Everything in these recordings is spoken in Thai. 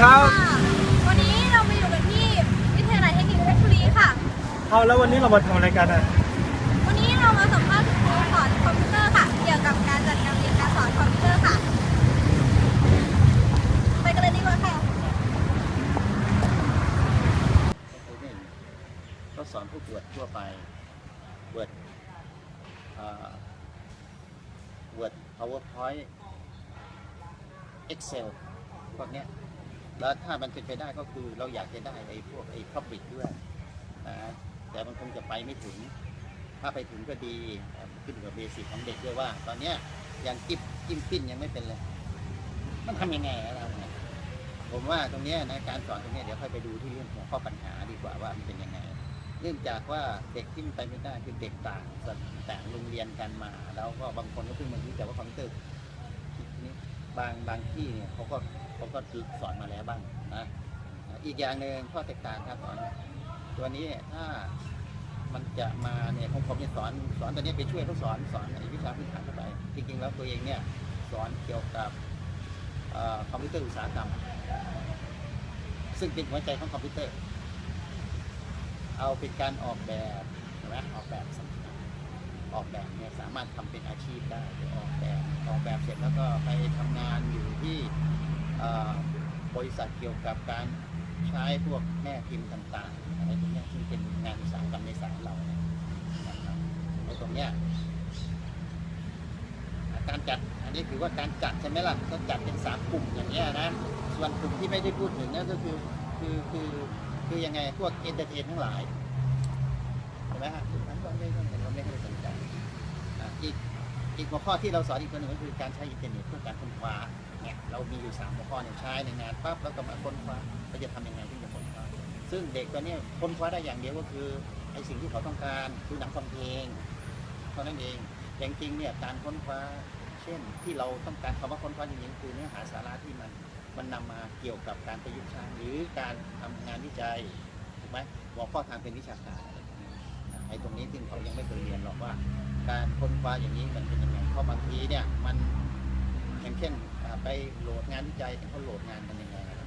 ครับค่ะวันนี้เรามาอยู่กันที่วิทยาลัยเทคนิคเพชรบุรีค่ะ เอาแล้ววันนี้เรามาทำอะไรกันอะ วันนี้เรามาสัมภาษณ์คุณครูสอนคอมพิวเตอร์ค่ะ เกี่ยวกับการจัดการเรียนการสอนคอมพิวเตอร์ค่ะ ไปกันเลยดีกว่าค่ะ ก็คือหนึ่งก็สอนผู้บวชทั่วไปบวชบวช powerpoint excel พวกเนี้ย แล้วถ้ามันเป็นไปได้ก็คือเราอยากจะได้ไอ้พวกไอ้ public ด้วยนะแต่มันคงจะไปไม่ถึง ถ้าไปถึงก็ดีขึ้นกับเบสิกของเด็กด้วยว่า ตอนเนี้ยยังกิ๊บจิ้มปิ้นยังไม่เป็นเลย มันทำยังไงเราเนี่ยผมว่าตรงเนี้ยนะการสอนตรงเนี้ยเดี๋ยวค่อยไปดูที่เรื่องของข้อปัญหาดีกว่าว่ามันเป็นยังไง เนื่องจากว่าเด็กที่มันไปไม่ได้คือเด็กต่างสัตว์ต่างโรงเรียนกันมา แล้วก็บางคนก็เพิ่งมารู้จักว่าคอมพิวเตอร์นี่บางบางที่เนี่ยเขาก็ เขาก็สอนมาแล้วบ้างนะอีกอย่างหนึ่งข้อแตกต่างครับสอนตัวนี้ถ้ามันจะมาเนี่ยผมผมจะสอนสอนตัวนี้ไปช่วยเขาสอนสอนวิชาพื้นฐานเข้าไปจริงๆแล้วตัวเองเนี่ยสอนเกี่ยวกับอคอมพิวเตอร์อุตสาหกรรม ซึ่งเป็นหัวใจของคอมพิวเตอร์ เอาเป็นการออกแบบใช่ไหมออกแบบสำคัญออกแบบเนี่ยสามารถทำเป็นอาชีพได้ออกแบบออกแบบเสร็จแล้วก็ไปทำงานอยู่ที่ บริษัทเกี่ยวกับการใช้พวกแม่พิมพ์ต่างๆอะไรตรงนี้ยซึ่งเป็นงานอุตสาหกรรมในสายเราเนี่ยนะครับในตรงเนี้ยการจัดอันนี้ถือว่าการจัดใช่ไหมล่ะก็จัดเป็นสามกลุ่มอย่างเงี้ยนะส่วนกลุ่มที่ไม่ได้พูดถึงนั่นก็คือคือคือคือยังไงพวกเอนเตอร์เทนทั้งหลายเห็นไหมฮะนั้นก็ไม่ก็เราไม่ค่อยสนใจอีกอีกหัวข้อที่เราสอนอีกตัวหนึ่งก็คือการใช้อินเทอร์เน็ตเพื่อการค้นคว้า เนี่ยเรามีอยู่สามหัวข้อเนี่ยใช้ในงานปั๊บแล้วก็มาค้นคว้าเราจะทำยังไงที่จะค้นคว้าซึ่งเด็กตัวนี้ค้นคว้าได้อย่างเดียวก็คือไอ้สิ่งที่เขาต้องการคือหนังฟังเพลงเท่านั้นเองแต่จริงเนี่ยการค้นคว้าเช่นที่เราต้องการคำว่าค้นคว้าจริงๆคือเนื้อหาสาระที่มันมันนำมาเกี่ยวกับการประยุกต์ใช้หรือการทำงานวิจัยถูกไหมหัวข้อทางเป็นวิชาการไอ้ตรงนี้ซึ่งเขายังไม่เคยเรียนหรอกว่า การค้นคว้าอย่างนี้มันเป็นยังไงเพราะบางทีเนี่ยมันอย่างเช่น ไปโหลดงานวิจัยเขาโหลดงานกันยังไงอะไร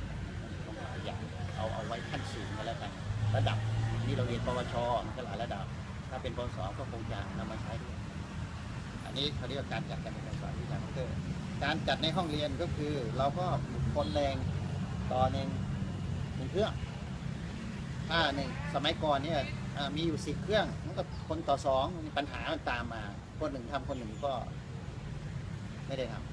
ต้องหลายอย่างเอาเอาไว้ขั้นสูงก็แล้วกัน ระดับนี่เราเรียนปวชมันก็หลายระดับ ถ้าเป็นปวสก็คงจะนำมาใช้ด้วยอันนี้เขาเรียกว่าการจัดการเรียนการสอนวิชาคอมพิวเตอร์การจัดในห้องเรียนก็คือ เราก็คนแรงต่อหนึ่งหนึ่งเครื่องถ้าหนึ่งสมัยก่อนเนี่ยมีอยู่สิบเครื่องมันก็คนต่อสองปัญหามันตามมา คนหนึ่งทำคนหนึ่งก็ ไม่ได้ทำ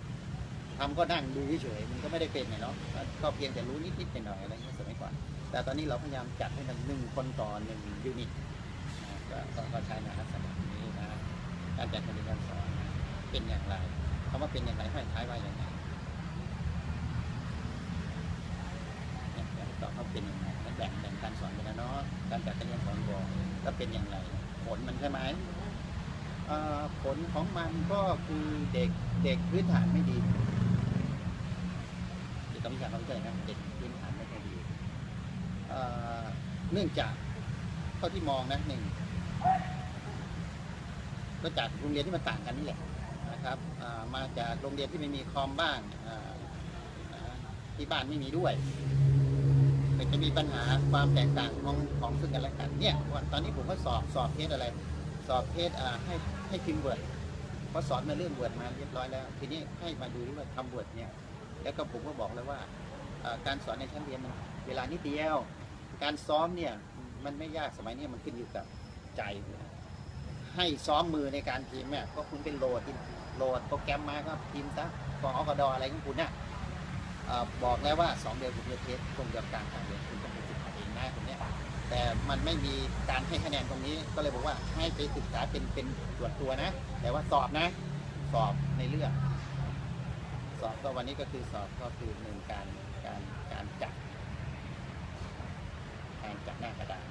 ทำก็นั่งดูเฉยๆมันก็ไม่ได้เป็นไงเนาะก็เพียงแต่รู้นิดๆหน่อยๆอะไรเงี้ยสมัยก่อนแต่ตอนนี้เราพยายามจัดให้มันหนึ่งคนต่อหนึ่งยูนิตก็ก็ใช้ในลักษณะนี้นะการจัดการเรียนการสอนเป็นอย่างไรคำว่าเป็นอย่างไรให้ท้ายว่าอย่างไรเนี่อยากให้ตอบเขาเป็นอย่างไรแบ่งแบ่งการสอนไปแล้วเนาะการจัดการเรียนสอนบอกแล้วเป็นอย่างไร ผลมันใช่ไหมผลของมันก็คือเด็กเด็กพื้นฐานไม่ดี เด็กต้อมีการเข้าใจนะเด็กพื้นฐานไม่ค่อยดีเนื่องจากเท่าที่มองนะหนึ่งก็จากโรงเรียนที่มันต่างกันนี่แหละนะครับมาจากโรงเรียนที่ไม่มีคอมบ้างที่บ้านไม่มีด้วยมันจะมีปัญหาความแตกต่างของของซึ่งกันและกันเนี่ยวันตอนนี้ผมก็สอบสอบเทสอะไร สอบเทสให้ให้พิมพ์เวิร์ดเพราะสอนมาเรื่องเวิร์ดมาเรียบร้อยแล้ว ทีนี้ให้มาดูว่าทำเวิร์ดเนี่ย แล้วก็ผมก็บอกแล้วว่าการสอนในชั้นเรียนมันเวลานิดเดียว การซ้อมเนี่ยมันไม่ยากสมัยนี้มันขึ้นอยู่กับใจ ให้ซ้อมมือในการพิมพ์เนี่ยก็คุณเป็นโหลดโหลดโปรแกรมมาก็พิมพ์ซะกองอกดออะไรของคุณเนี่ยบอกแล้วว่า2เดือนคุณจะเทสตรงกับการทางเรียนคุณต้องไปศึกษาเองนะตรงเนี้ยแต่มันไม่มีการให้คะแนนตรงนี้ก็เลยบอกว่าให้ไปศึกษาเป็นเป็นส่วนตัวนะ แต่ว่าสอบนะ สอบในเรื่อง สอบก็วันนี้ก็คือสอบก็คือหนึ่งการการการจัดการจัดหน้ากระดาษ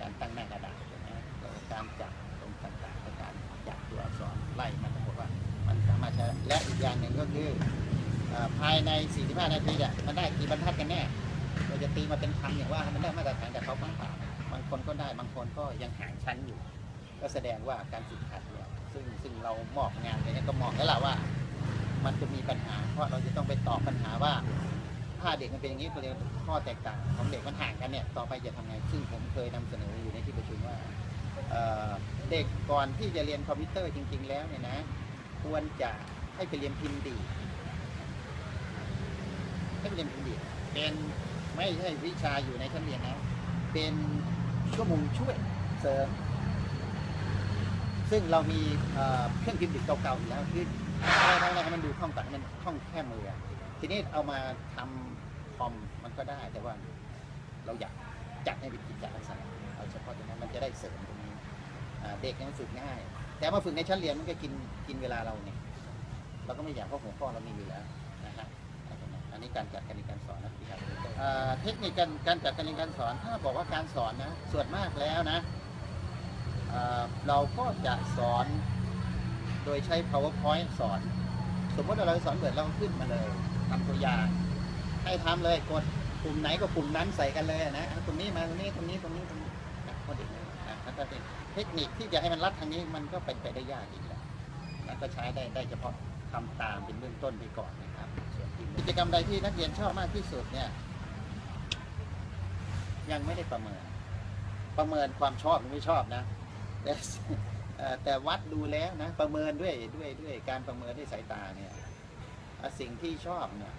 การตั้งหน้ากระดาษนะแล้วก็การจัดตรงต่างๆในการจัดตัวอักษรไล่มันทั้งหมดว่า มันสามารถใช้และอีกอย่างหนึ่งก็คือภายใน 45 นาทีเนี่ยมันได้กี่บรรทัดกันแน่เราจะตีมาเป็นคำอย่างว่ามันได้มาตรฐานแต่เขาฟังผ่าบางคนก็ได้บางคนก็ยังห่างชั้นอยู่ ก็แสดงว่าการฝึกหัดเนี่ยซึ่งซึ่งเรามอบงานไปเนี่ยก็มองแล้วล่ะว่า มันจะมีปัญหา เพราะเราจะต้องไปตอบปัญหาว่าผ้าเด็กมันเป็นอย่างนี้ก็เลยข้อแตกต่างของเด็กมันห่างกันเนี่ยต่อไปจะทำไงซึ่งผมเคยนำเสนออยู่ในที่ประชุมว่าเเด็กก่อนที่จะเรียนคอมพิวเตอร์จริง ๆ แล้วเนี่ยนะ ควรจะให้ไปเรียนพิมพ์ดีให้ไปเรียนพิมพ์ดีเป็นไม่ใช่วิชาอยู่ในชั้นเรียนนะ เป็นชั่วโมงช่วยเสริม ซึ่งเรามีเครื่องพิมพ์ดิบเก่าๆอยู่แล้วคืออะไรอะไร ห้มันดูคล่องก่อนให้มันคล่องแค่มืออะทีนี้เอามาทำคอมมันก็ได้ แต่ว่าเราอยากจัดให้เป็นกิจลักษณะเอาเฉพาะตรงนั้นมันจะได้เสริมตรงนี้อ่าเด็กเนี่ยมันฝึกง่าย แต่มาฝึกในชั้นเรียนมันก็กินกินเวลาเราเนี่ยเราก็ไม่อยากเพราะหัวข้อเรามีอยู่แล้วนะฮะอันนี้การจัดการเรียนการสอนนะครับอ่าเทคนิคการการจัดการเรียนการสอน ถ้าบอกว่าการสอนนะส่วนมากแล้วนะอ่าเราก็จะสอนโดยใช้ powerpoint สอน สมมติว่าเราสอนเบิดเราขึ้นมาเลยทำตัวอย่างให้ทำเลยกดปุ่มไหนก็ปุ่มนั้นใส่กันเลยนะตรงนี้มาตรงนี้ตรงนี้ตรงนี้ตรงนี้นะพอดีนะแล้วก็เป็นเทคนิคที่จะให้มันรัดทางนี้มันก็เป็นไปได้ยากอีกแล้วแล้วก็ใช้ได้ได้เฉพาะทำตามเป็นเบื้องต้นไปก่อนนะครับกิจกรรมใดที่นักเรียนชอบมากที่สุดเนี่ยยังไม่ได้ประเมิน ประเมินความชอบหรือไม่ชอบนะ แต่วัดดูแล้วนะประเมินด้วยด้วยด้วยการประเมินด้วยสายตาเนี่ยสิ่งที่ชอบเนี่ย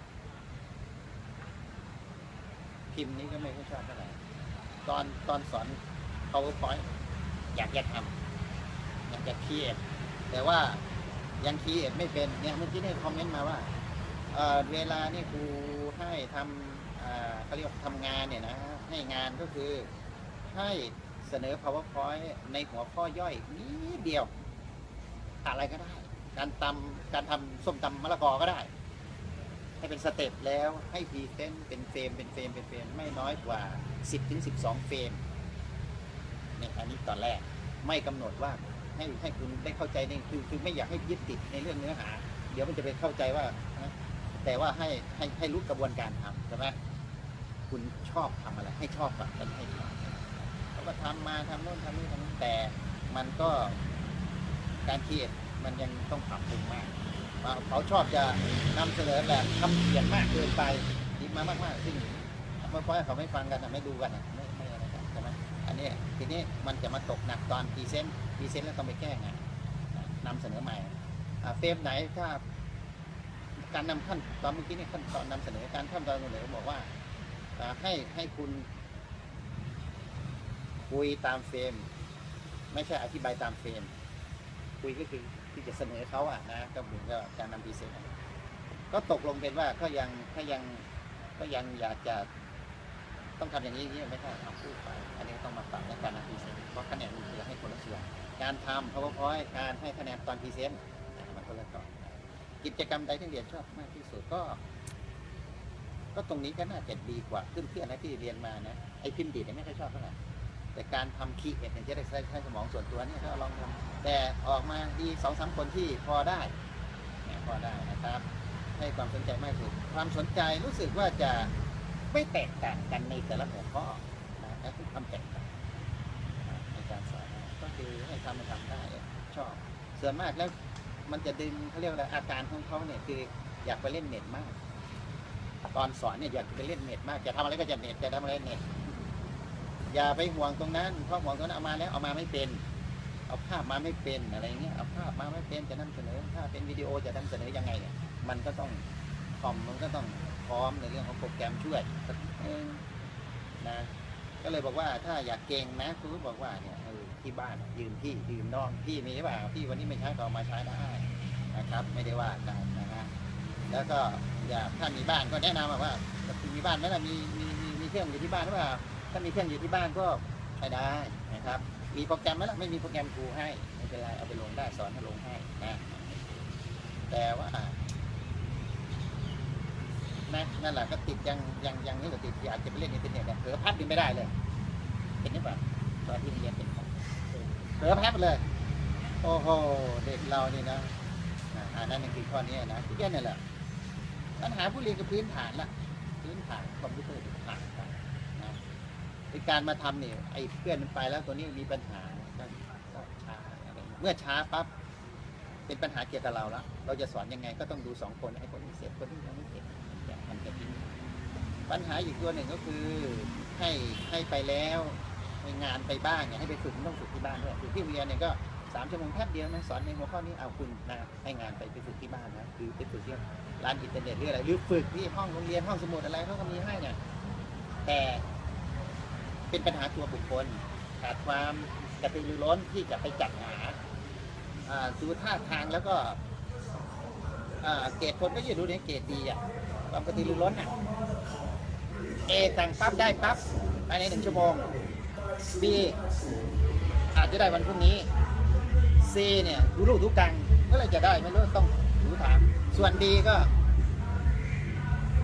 พิมพ์นี้ก็ไม่ค่อยชอบเท่าไหร่ตอนตอนสอน powerpoint อยากจะทำอยากจะคีเอทแต่ว่ายังคีเอทไม่เป็นเนี่ยเมื่อกี้ได้คอมเมนต์มาว่าเเวลานี่ครูให้ทำเขาเรียกทำงานเนี่ยนะ ให้งานก็คือให้ เสนอ powerpoint ในหัวข้อย่อยนิดเดียว อะไรก็ได้ การตำการทำส้มตำมะละกอก็ได้ ให้เป็นสเต็ปแล้วให้พรีเซนต์เป็นเฟรมเป็นเฟรมเป็นเฟรมไม่น้อยกว่า 10ถึง12 เฟรมเนี่ยอันนี้ตอนแรกไม่กำหนดว่าให้ให้คุณได้เข้าใจในคือคือไม่อยากให้ยึดติดในเรื่องเนื้อหา เดี๋ยวมันจะไปเข้าใจว่า แต่ว่าให้ให้ให้รู้กระบวนการทำใช่ไหมคุณชอบทำอะไร ให้ชอบก่อนแล้วให้ทำ ก็ทำมาทำโน่นทำนี่ทำนี่แต่มันก็การคิดมันยังต้องปรับปรุงมากเขาชอบจะนำเสนอแบบคำเขียนมากเกินไปคิดมามากๆซึ่งเมื่อพอเขาไม่ฟังกันไม่ดูกันไม่ไม่อะไรกันใช่ไหมอันนี้ทีนี้มันจะมาตกหนักตอนพรีเซนต์พรีเซนต์แล้วต้องไปแก้ไงนำเสนอใหม่เฟรมไหนถ้าการนำขั้นตอนเมื่อกี้นี่ขั้นตอนนำเสนอการขั้นตอนนำเสนอบอกว่าให้ให้คุณ คุยตามเฟรมไม่ใช่อธิบายตามเฟรมคุยก็คือที่จะเสนอเขาอะนะก็เหมือนกับการนำพรีเซนต์ก็ตกลงเป็นว่าก็ยังก็ยังก็ยังอยากจะต้องทำอย่างนี้นี้ไม่ใช่เอาพูดไป อันนี้ต้องมาปรับในการนำพรีเซนต์เพราะคะแนนมันคือให้คนละส่วนการทำ powerpoint การให้คะแนนตอนพรีเซนต์มันคนละต่อนกิจกรรมใดที่เรียนชอบมากที่สุดก็ ก็ตรงนี้ก็น่าจะดีกว่าเพื่อนๆนะที่เรียนมานะไอ้พิมพ์ดีดเนี่ยไม่ค่อยชอบเท่าไหร่ แต่การทำคีเอ็ดเนี่ยจะได้ใช้ใช้สมองส่วนตัวเนี่ยถ้าลองทำแต่ออกมาดีสองสามคนที่พอได้เนี่ยพอได้นะครับ ให้ความสนใจมากสุดความสนใจรู้สึกว่าจะไม่แตกต่างกันในแต่ละหัวข้อนะนั่นคือความแตกต่างในการสอนก็คือให้ทำมาทำได้ชอบส่วนมากแล้วมันจะดึงเขาเรียกว่าอาการของเขาเนี่ยคืออยากไปเล่นเน็ตมาก ตอนสอนเนี่ยอยากไปเล่นเน็ตมากจะทำอะไรก็จะเน็ตจะทำอะไรเน็ต อย่าไปห่วงตรงนั้นเพราะห่วงตรงนั้นเอามาแล้วเอามาไม่เป็น เอาภาพมาไม่เป็นอะไรเงี้ยเอาภาพมาไม่เป็นจะนำเสนอถ้าเป็นวิดีโอจะนำเสนอยังไงเนี่ยมันก็ต้องคอมมันก็ต้องพร้อมในเรื่องของโปรแกรมช่วยสักนิดนึงนะก็เลยบอกว่าถ้าอยากเก่งนะครูบอกว่าเนี่ยเออที่บ้านยืมพี่ยืมน้องพี่มีหรือเปล่าพี่วันนี้ไม่ใช้ก็เอมาใช้ได้นะครับ ไม่ได้ว่ากันนะฮะแล้วก็อย่าถ้ามีบ้านก็แนะนำว่ามีบ้านไหมล่ะมีมีมีเครื่องอยู่ที่บ้านหรือเปล่า ถ้ามีเครื่องอยู่ที่บ้านก็ใช้ได้นะครับ มีโปรแกรมไหมล่ะไม่มีโปรแกรมครูให้ไม่เป็นไรเอาไปลงได้สอนให้ลงให้นะแต่ว่านะนั่นแหละก็ติดยังยังยังนี่ก็ติดอยากจะไปเล่นอินเทอร์เน็ตเนี่ยเผลอพับยังไม่ได้เลยเห็นหรือเปล่าตอนที่เรียนเป็นของเผลอพับเลย โอ้โหเด็กเรานี่นะอ่าอันนั้นคือข้อนี้นะที่แค่นี่แหละปัญหาผู้เรียนกับพื้นฐานละพื้นฐานคอมพิวเตอร์ ในการมาทำเนี่ยไอ้เพื่อนมันไปแล้วตัวนี้มีปัญหาก็ก็ช้าอะไรอย่างเงี้ยเมื่อช้าปั๊บเป็นปัญหาเกี่ยวกับเราแล้วเราจะสอนยังไงก็ต้องดูสองคนไอ้คนนี้เสร็จคนนี้ยังไม่เสร็จมันจะทิ้งปัญหาอีกตัวหนึ่งก็คือให้ให้ไปแล้วให้งานไปบ้างเนี่ยให้ไปฝึกต้องฝึกที่บ้านด้วยฝึกที่โรงเรียนเนี่ยก็สามชั่วโมงแป๊บเดียวนะสอนในหัวข้อนี้เอาคุณนะให้งานไปไปฝึกที่บ้านนะคือไปฝึกที่ร้านอินเทอร์เน็ตหรืออะไรหรือฝึกที่ห้องโรงเรียนห้องสมุดอะไรเขาก็มีให้เนี่ยแต่ เป็นปัญหาตัวบุคคลขาดความกระตือรือร้นที่จะไปจัดหาดูท่าทางแล้วก็เกรดคนก็อยู่ดูในเกรดดีอะความกระตือรือร้นอะเอสั่งปั๊บได้ปั๊บภายในหนึ่งชั่วโมง B อาจจะได้วันพรุ่งนี้ C เนี่ยดูลูกดูกังเมื่อไหรจะได้ไม่รู้ต้องดูถาม ส่วน D ก็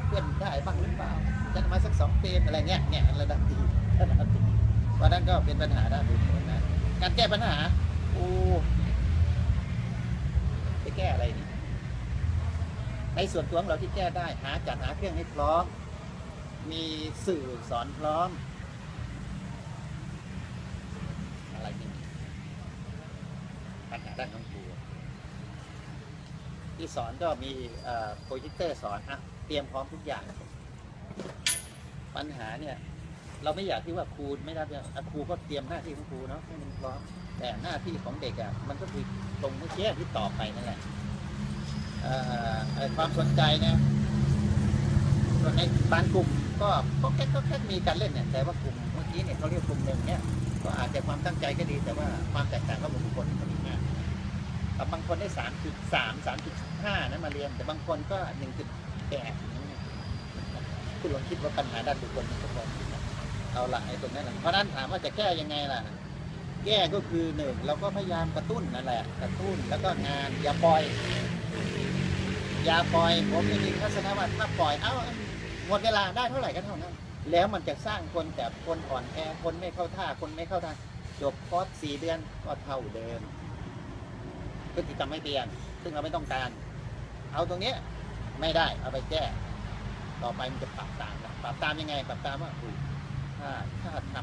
เพื่อนได้บ้างหรือเปล่าจะมาสักสองเฟรมอะไรเงี้ยเนี่ยระดับดี ระดับดีเพรานั้นก็เป็นปัญหาด้านบุคคลนะ การแก้ปัญหา โอ้ไปแก้อะไรนี่ในส่วนตัวของเราที่แก้ได้หาจัดหาเครื่องให้พร้อม มีสื่อสอนพร้อม อะไรนี่ปัญหาด้านของครูที่สอนก็มีโปรเจคเตอร์สอนอะเตรียมพร้อมทุกอย่าง ปัญหาเนี่ย เราไม่อยากที่ว่าครูไม่ได้เนี่ยครูก็เตรียมหน้าที่ของครูเนาะให้มันพร้อมแต่หน้าที่ของเด็กอะมันก็คือตรงเมื่อกี้ที่ต่อไปนั่นแหละความสนใจนี่ยส่วนในบางกลุ่มก็ก็แค่ก็แค่มีการเล่นเนี่ยแต่ว่ากลุ่มเมื่อกี้เนี่ยเขาเรียกกลุ่มหนึ่งเนี่ยก็อาจจะความตั้งใจก็ดีแต่ว่าความแตกต่างก็บุคคลก็มีมากแต่บางคนได้สามจุดสามสามจุดห้านะมาเรียน แต่บางคนก็หนึ่งจุดแปดคุณลองคิดว่าปัญหาด้านบุคคลมันก็พอมีนะ เอาละไอ้ตรงนั้นแหละเพราะนั้นถามว่าจะแก้ยังไงล่ะ แก้ก็คือหนึ่งเราก็พยายามกระตุ้นนั่นแหละ กระตุ้นแล้วก็งานอย่าปล่อย อย่าปล่อย ผมจะมีทัศนว่าถ้าปล่อย เอ้าหมดเวลาได้เท่าไหร่ก็เท่านั้น แล้วมันจะสร้างคนแบบคนอ่อนแอคนไม่เข้าท่าคนไม่เข้าทางจบคอร์สสี่เดือนก็เท่าเดิมพฤติกรรมไม่เปลี่ยน ซึ่งเราไม่ต้องการ เอาตรงเนี้ยไม่ได้เอาไปแก้ ต่อไปมันจะปรับตามปรับตามยังไง ปรับตามว่าอุ๊ย ถ้าถ้าท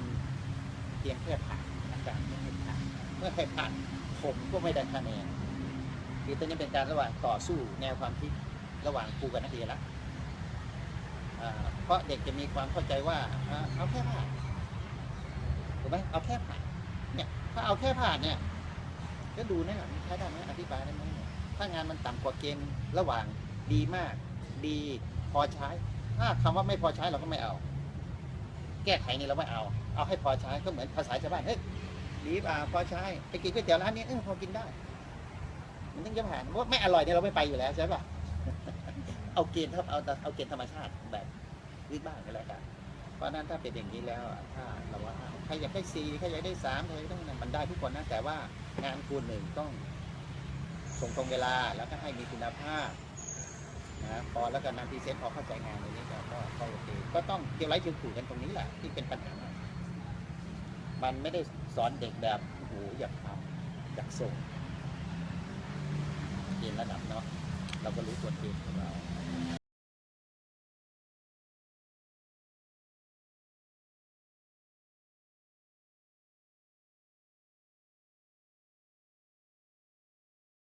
ำเพียงแค่ผ่านอาจารย์ไม่ให้ผ่านเมื่อใครผ่านผมก็ไม่ได้คะแนนคือตอนนี้เป็นการระหว่างต่อสู้แนวความคิดระหว่างครูกับนักเรียนละเพราะเด็กจะมีความเข้าใจว่าเอาแค่ผ่านถูกไหมเอาแค่ผ่านเนี่ยถ้าเอาแค่ผ่านเนี่ยก็ดูนะมันใช้ได้ไหมอธิบายได้ไหมถ้างานมันต่ำกว่าเกณฑ์ระหว่างดีมาก ดีพอใช้ ถ้าคำว่าไม่พอใช้เราก็ไม่เอา แก้ไขนี่เราไม่เอา เอาให้พอใช้ก็เหมือนภาษาชาวบ้านเฮ้ยดีป่าพอใช้ไปกินก๋วยเตี๋ยวร้านนี้เออพอกินได้ มันต้องจะผ่านว่าไม่อร่อยเนี่ยเราไม่ไปอยู่แล้วใช่ป่ะเอาเกณฑ์ครับเอาเอาเกณฑ์ธรรมชาติแบบวิบ้านก็แล้วกันเพราะนั้นถ้าเป็นอย่างนี้แล้วอะถ้าเราว่าใครอยากได้สี่ใครอยากได้สามใครอยากได้นั่นมันได้ทุกคนนะแต่ว่างานคูณหนึ่งต้องส่งตรงเวลาแล้วก็ให้มีคุณภาพ นะพอแล้วก็นำพรีเซนต์พอเข้าใจงานตรงนี้ก็ก็โอเคก็ต้องเกี่ยวไร้เกี่ยวขู่กันตรงนี้แหละที่เป็นปัญหา มันไม่ได้สอนเด็กแบบโอ้โหอยากทำอยากส่งเรียนระดับเนาะเราก็รู้ตัวเองของเรา